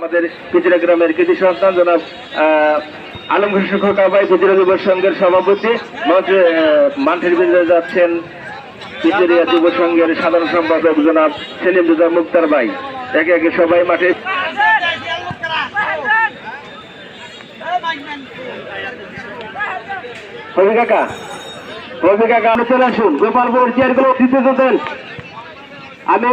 আমাদের পিচিরা গ্রামের কৃতি সন্তান জনাব আলম ঘোষ খোকাবাই পিচিরা যুব সংঘের সভাপতি। মাঠের বিরুদ্ধে যাচ্ছেন পিচিরিয়া যুব সংঘের সাধারণ সম্পাদক জনাব সেলিম দুজা মুক্তার ভাই। একে একে সবাই মাঠে আমি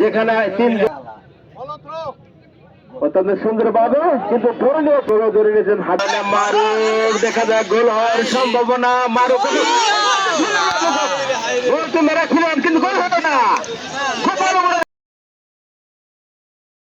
যেখানে তিন অত্যন্ত সুন্দর পাবে কিন্তু ধরে নিয়ে ধরে হাতে দেখা যায় গোল হওয়ার সম্ভাবনা। মারুক মেরা কিন্তু গোল হবে না।